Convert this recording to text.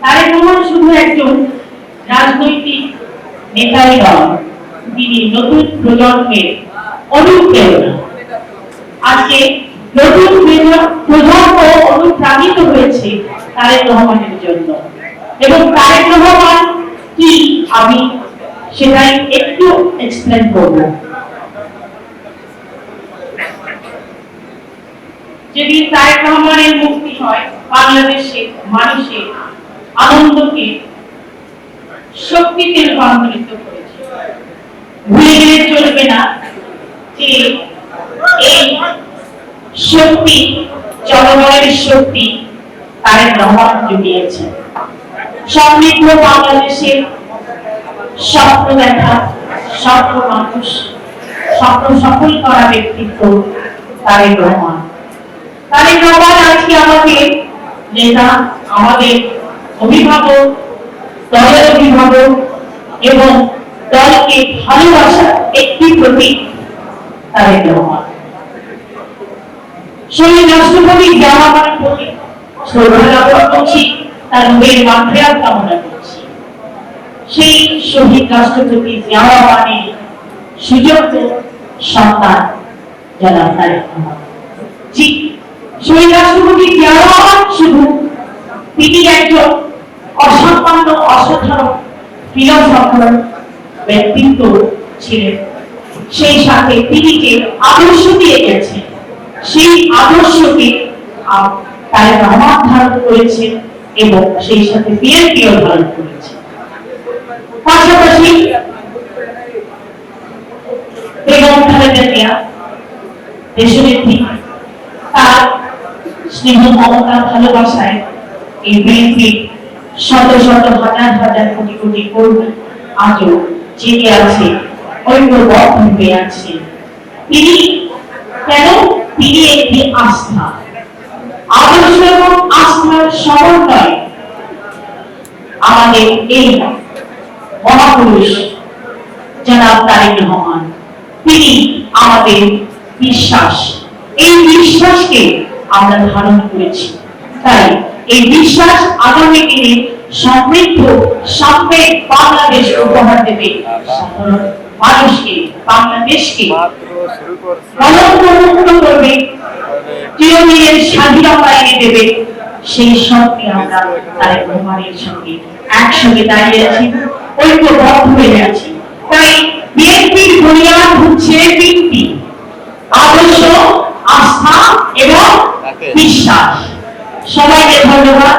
তারেক রহমান শুধু একজন রাজনৈতিক নেতাই নন তিনি নতুন প্রজন্মের অনুপ্রেরণা। আজকে নতুন প্রজ- প্রজন্ম অনুপ্রাণিত হয়েছে তারেক রহমানের জন্য। এবং তারেক রহমান কি আমি সেটাই একটু এক্সপ্লেন করব। যেদিন তারেক রহমানের মুক্তি হয় বাংলাদেশে মানুষের আনন্দকে শক্তিতে রূপান্তরিত করেছে। ভুলে চলবে না যে এই শক্তি, জনগণের শক্তি তারেক রহমান জুগিয়েছে। সমৃদ্ধ বাংলাদেশের স্বপ্ন দেখা, স্বপ্ন মানুষ, স্বপ্ন সফল করা ব্যক্তিত্ব তারেক রহমান। তারেক রহমান আজকে আমাদের নেতা, আমাদের অভিভাবক, দলের অভিভাবক এবং দলকে ভালোবাসার একটি প্রতীক তারেক রহমান। শহীদ রাষ্ট্রপতি জাহানের প্রতি শ্রদ্ধা জ্ঞাপন করছি, তার মেয়ের মাত্রার কামনা করছি। সেই শহীদ রাষ্ট্রপতি জিয়াওয়ানের সুযোগ্য সন্তান যারা তারেক জি, শহীদ রাষ্ট্রপতি জিয়াওয়ান শুধু তিনি একজন অসামান্য, অসাধারণ ফিলোসফার ব্যক্তিত্ব ছিলেন। সেই সাথে তিনি যে আদর্শ দিয়ে গেছেন, সেই আদর্শকে তারেক রহমান ধারণ করেছেন এবং সেই সাথে বিএনপিও ধারণ করেছে। পাশাপাশি বেগম খালেদা জিয়া, দেশনেত্রী, তার স্নেহ মমতা, ভালোবাসায় এই বিএনপি শত শত হাজার হাজার কোটি কোটি আজও আছে আছে। তিনি কেন? তিনি একটি আস্থা। আদর্শ এবং আস্থার সমন্বয় আমাদের এই মহাপুরুষ জনাব তারেক রহমান। তিনি আমাদের বিশ্বাস। এই বিশ্বাসকে আমরা ধারণ করেছি। তাই এই বিশ্বাস আগামী দিনে সমৃদ্ধ সাম্যের বাংলাদেশ উপহার দেবে। মানুষকে বাংলাদেশকে করবে চিরদিনের স্বাধীনতা এনে দেবে। সেই সত্যি আমরা তারেক রহমানের সঙ্গে একসঙ্গে দাঁড়িয়ে আছি ঐক্যবদ্ধ হয়ে আছি। তাই বিএনপির বুনিয়াদ হচ্ছে তিনটি আদর্শ আস্থা এবং বিশ্বাস। সবাইকে ধন্যবাদ।